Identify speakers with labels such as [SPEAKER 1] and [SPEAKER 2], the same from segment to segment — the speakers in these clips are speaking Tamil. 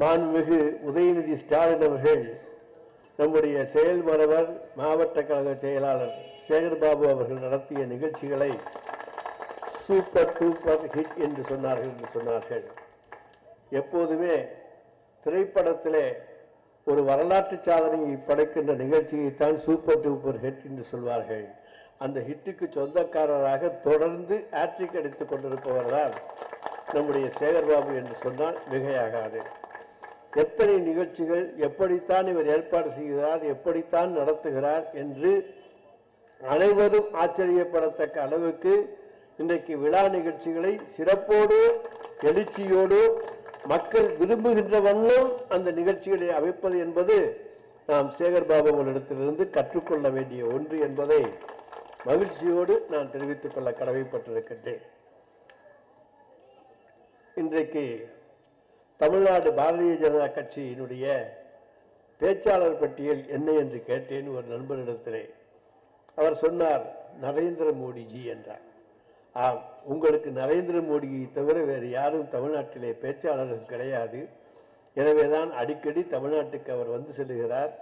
[SPEAKER 1] மாண்புமிகு உதயநிதி ஸ்டாலின் அவர்கள் நம்முடைய செயல்மரவர் மாவட்ட கழக செயலாளர் சேகர்பாபு அவர்கள் நடத்திய நிகழ்ச்சிகளை சூப்பர் டூப்பர் ஹிட் என்று சொன்னார்கள் என்று சொன்னார்கள். எப்போதுமே திரைப்படத்திலே ஒரு வரலாற்று சாதனையை படைக்கின்ற நிகழ்ச்சியைத்தான் சூப்பர் டூப்பர் ஹிட் என்று சொல்வார்கள். அந்த ஹிட்டுக்கு சொந்தக்காரராக தொடர்ந்து ஆட்ரிக் அடித்துக் கொண்டிருப்பவர் தான் நம்முடைய சேகர்பாபு என்று சொன்னால் மிகையாகாது. எத்தனை நிகழ்ச்சிகள் எப்படித்தான் இவர் ஏற்பாடு செய்கிறார் எப்படித்தான் நடத்துகிறார் என்று அனைவரும் ஆச்சரியப்படத்தக்க அளவுக்கு இன்றைக்கு விழா நிகழ்ச்சிகளை சிறப்போடு எழுச்சியோடு மக்கள் விரும்புகின்ற வண்ணம் அந்த நிகழ்ச்சிகளை அமைப்பது என்பது நாம் சேகர் பாபு கற்றுக்கொள்ள வேண்டிய ஒன்று என்பதை மகிழ்ச்சியோடு நான் தெரிவித்துக் கொள்ள கடமைப்பட்டிருக்கின்றேன். இன்றைக்கு தமிழ்நாடு பாரதிய ஜனதா கட்சியினுடைய பேச்சாளர் பட்டியல் என்ன என்று கேட்டேன் ஒரு நண்பரிடத்திலே. அவர் சொன்னார் நரேந்திர மோடிஜி என்றார். ஆம் உங்களுக்கு நரேந்திர மோடியை தவிர வேறு யாரும் தமிழ்நாட்டிலே பேச்சாளர்கள் கிடையாது. எனவேதான் அடிக்கடி தமிழ்நாட்டுக்கு அவர் வந்து செல்லுகிறார்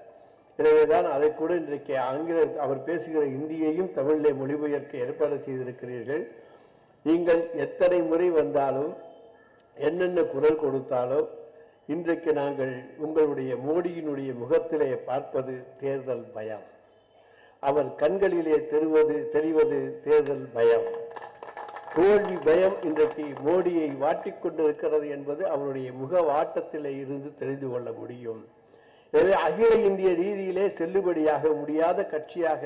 [SPEAKER 1] எனவேதான் அதை கூட இன்றைக்கு ஆங்கில அவர் பேசுகிற இந்தியையும் தமிழிலே மொழிபெயர்க்க ஏற்பாடு செய்திருக்கிறீர்கள். நீங்கள் எத்தனை முறை வந்தாலும் என்னென்ன குரல் கொடுத்தாலோ இன்றைக்கு நாங்கள் உங்களுடைய மோடியினுடைய முகத்திலே பார்ப்பது தேர்தல் பயம். அவர் கண்களிலே தெரிவது தெரிவது தேர்தல் பயம். தோல்வி பயம் இன்றைக்கு மோடியை வாட்டிக்கொண்டிருக்கிறது என்பது அவருடைய முக வாட்டத்திலே இருந்து தெரிந்து கொள்ள முடியும். எனவே அகில இந்திய ரீதியிலே செல்லுபடியாக முடியாத கட்சியாக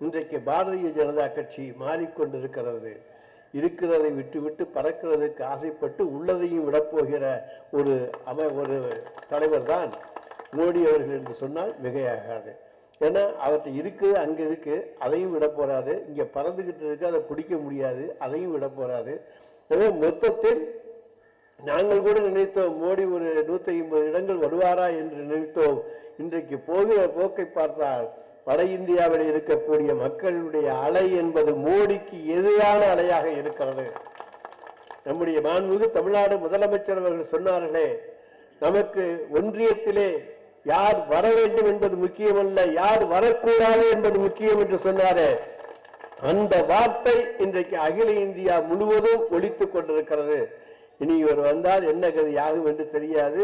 [SPEAKER 1] இன்றைக்கு பாரதிய ஜனதா கட்சி மாறிக்கொண்டிருக்கிறது. இருக்கிறதை விட்டுவிட்டு பறக்கிறதுக்கு ஆசைப்பட்டு உள்ளதையும் விடப்போகிற ஒரு அம ஒரு தலைவர் தான் மோடி அவர்கள் என்று சொன்னால் மிகையாகாது. ஏன்னா அவற்றை இருக்குது அங்கே இருக்குது அதையும் விட போகாது இங்கே பறந்துக்கிட்டு இருக்கு அதை பிடிக்க முடியாது அதையும் விட போகாது எனவே மொத்தத்தில் நாங்கள் கூட நினைத்தோம் மோடி ஒரு நூற்றி ஐம்பது இடங்கள் வருவாரா என்று நினைத்தோம். இன்றைக்கு போகிற போக்கை பார்த்தால் வட இந்தியாவில் இருக்கக்கூடிய மக்களுடைய அலை என்பது மோடிக்கு எதிரான அலையாக இருக்கிறது. நம்முடைய மாண்புமிகு தமிழ்நாடு முதலமைச்சர் அவர்கள் சொன்னார்களே நமக்கு ஒன்றியத்திலே யார் வர வேண்டும் என்பது முக்கியமல்ல யார் வரக்கூடாது என்பது முக்கியம் என்று சொன்னாரே. அந்த வார்த்தை இன்றைக்கு அகில இந்தியா முழுவதும் ஒழித்துக் கொண்டிருக்கிறது. இனி இவர் வந்தால் என்ன கதையாகும் என்று தெரியாது.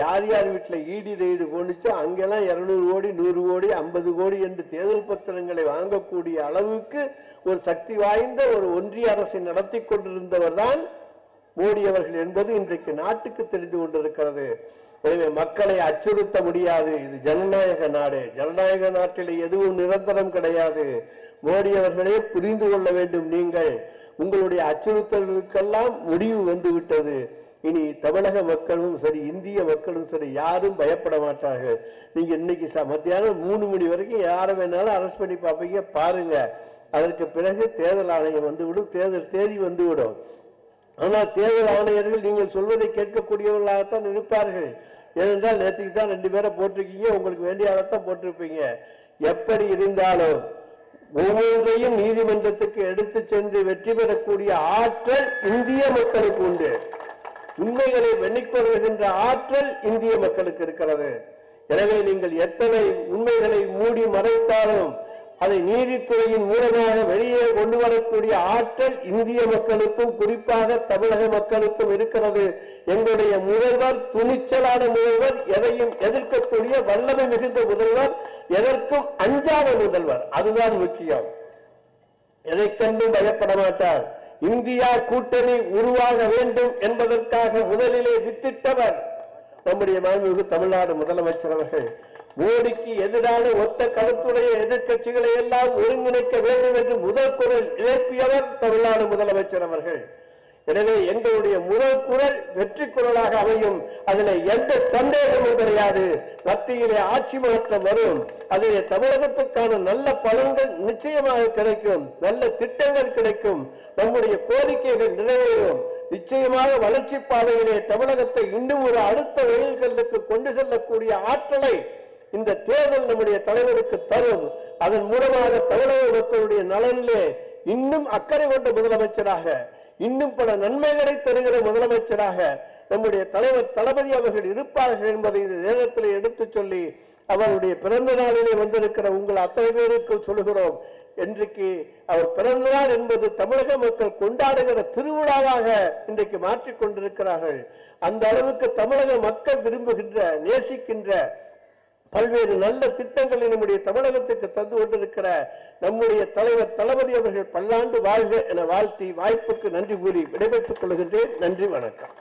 [SPEAKER 1] யார் யார் வீட்டில் ஈடி ரெய்டு போணுச்சோ அங்கெல்லாம் இருநூறு கோடி நூறு கோடி ஐம்பது கோடி என்று தேர்தல் பத்திரங்களை வாங்கக்கூடிய அளவுக்கு ஒரு சக்தி வாய்ந்த ஒரு ஒன்றிய அரசை நடத்தி கொண்டிருந்தவர் தான் மோடி அவர்கள் என்பது இன்றைக்கு நாட்டுக்கு தெரிந்து கொண்டிருக்கிறது. எனவே மக்களை அச்சுறுத்த முடியாது. இது ஜனநாயக நாடு. ஜனநாயக நாட்டில் எதுவும் நிரந்தரம் கிடையாது. மோடி அவர்களே புரிந்து கொள்ள வேண்டும் நீங்கள். உங்களுடைய அச்சுறுத்தல்களுக்கெல்லாம் முடிவு வந்துவிட்டது. இனி தமிழக மக்களும் சரி இந்திய மக்களும் சரி யாரும் பயப்பட மாட்டார்கள். நீங்க இன்னைக்கு ச- மத்தியானம் மூணு மணி வரைக்கும் யாரை வேணாலும் அரெஸ்ட் பண்ணி பார்ப்பீங்க பாருங்க. அதற்கு பிறகு தேர்தல் ஆணையம் வந்துவிடும் தேர்தல் தேதி வந்துவிடும். ஆனால் தேர்தல் ஆணையர்கள் நீங்கள் சொல்வதை கேட்கக்கூடியவர்களாகத்தான் இருப்பார்கள். ஏனென்றால் நேற்றுக்கு தான் ரெண்டு பேரை போட்டிருக்கீங்க உங்களுக்கு வேண்டிய அளத்தான் போட்டிருப்பீங்க. எப்படி இருந்தாலும் ஒவ்வொன்றையும் நீதிமன்றத்துக்கு எடுத்து சென்று வெற்றி பெறக்கூடிய ஆற்றல் இந்திய மக்களுக்கு உண்டு. உண்மைகளை வெண்ணிக்கொள்கின்ற ஆற்றல் இந்திய மக்களுக்கு இருக்கிறது. எனவே நீங்கள் எத்தனை உண்மைகளை மூடி மறைத்தாலும் அதை நீதித்துறையின் மூலமாக வெளியே கொண்டு வரக்கூடிய ஆற்றல் இந்திய மக்களுக்கும் குறிப்பாக தமிழக மக்களுக்கும் இருக்கிறது. எங்களுடைய முதல்வர் துணிச்சலான முதல்வர் எதையும் எதிர்க்கக்கூடிய வல்லமை மிகுந்த முதல்வர் எதற்கும் அஞ்சாத முதல்வர். அதுதான் முக்கியம். எதைக் கண்டும் பயப்பட மாட்டார். இந்தியா கூட்டணி உருவாக வேண்டும் என்பதற்காக முதலிலே வித்திட்டவர் நம்முடைய மாண்புமிகு தமிழ்நாடு முதலமைச்சர் அவர்கள். மோடிக்கு எதிரான ஒத்த கருத்துடைய எதிர்க்கட்சிகளை எல்லாம் ஒருங்கிணைக்க வேண்டும் என்று முதல் குரல் எழுப்பியவர் தமிழ்நாடு முதலமைச்சர் அவர்கள். எனவே எங்களுடைய முதல் குரல் வெற்றி குரலாக அமையும். அதில் எந்த சந்தேகமும் கிடையாது. மத்தியிலே ஆட்சி மாற்றம் வரும். அதிலே தமிழகத்துக்கான நல்ல பலன்கள் நிச்சயமாக கிடைக்கும். நல்ல திட்டங்கள் கிடைக்கும். நம்முடைய கோரிக்கைகள் நிறைவேறும். நிச்சயமாக வளர்ச்சி பாதையிலே தமிழகத்தை இன்னும் ஒரு அடுத்த வழிகளுக்கு கொண்டு செல்லக்கூடிய ஆற்றலை இந்த தேர்தல் நம்முடைய தலைவருக்கு தரும். அதன் மூலமாக தமிழக மக்களுடைய நலனிலே இன்னும் அக்கறை கொண்ட முதலமைச்சராக இன்னும் பல நன்மைகளை தருகிற முதலமைச்சராக நம்முடைய தலைவர் தளபதி அவர்கள் இருப்பார்கள் என்பதை இந்த நேரத்தில் எடுத்துச் சொல்லி அவருடைய பிறந்த நாளிலே வந்திருக்கிற உங்கள் அத்தனை பேருக்கு சொல்லுகிறோம். இன்றைக்கு அவர் பிறந்த நாள் என்பது தமிழக மக்கள் கொண்டாடுகிற திருவிழாவாக இன்றைக்கு மாற்றிக் கொண்டிருக்கிறார்கள். அந்த அளவுக்கு தமிழக மக்கள் விரும்புகின்ற நேசிக்கின்ற பல்வேறு நல்ல திட்டங்களை நம்முடைய தமிழகத்துக்கு தந்து கொண்டிருக்கிற நம்முடைய தலைவர் தளபதி அவர்கள் பல்லாண்டு வாழ்க என வாழ்த்தி வாய்ப்புக்கு நன்றி கூறி விடைபெற்றுக் கொள்கின்றேன். நன்றி வணக்கம்.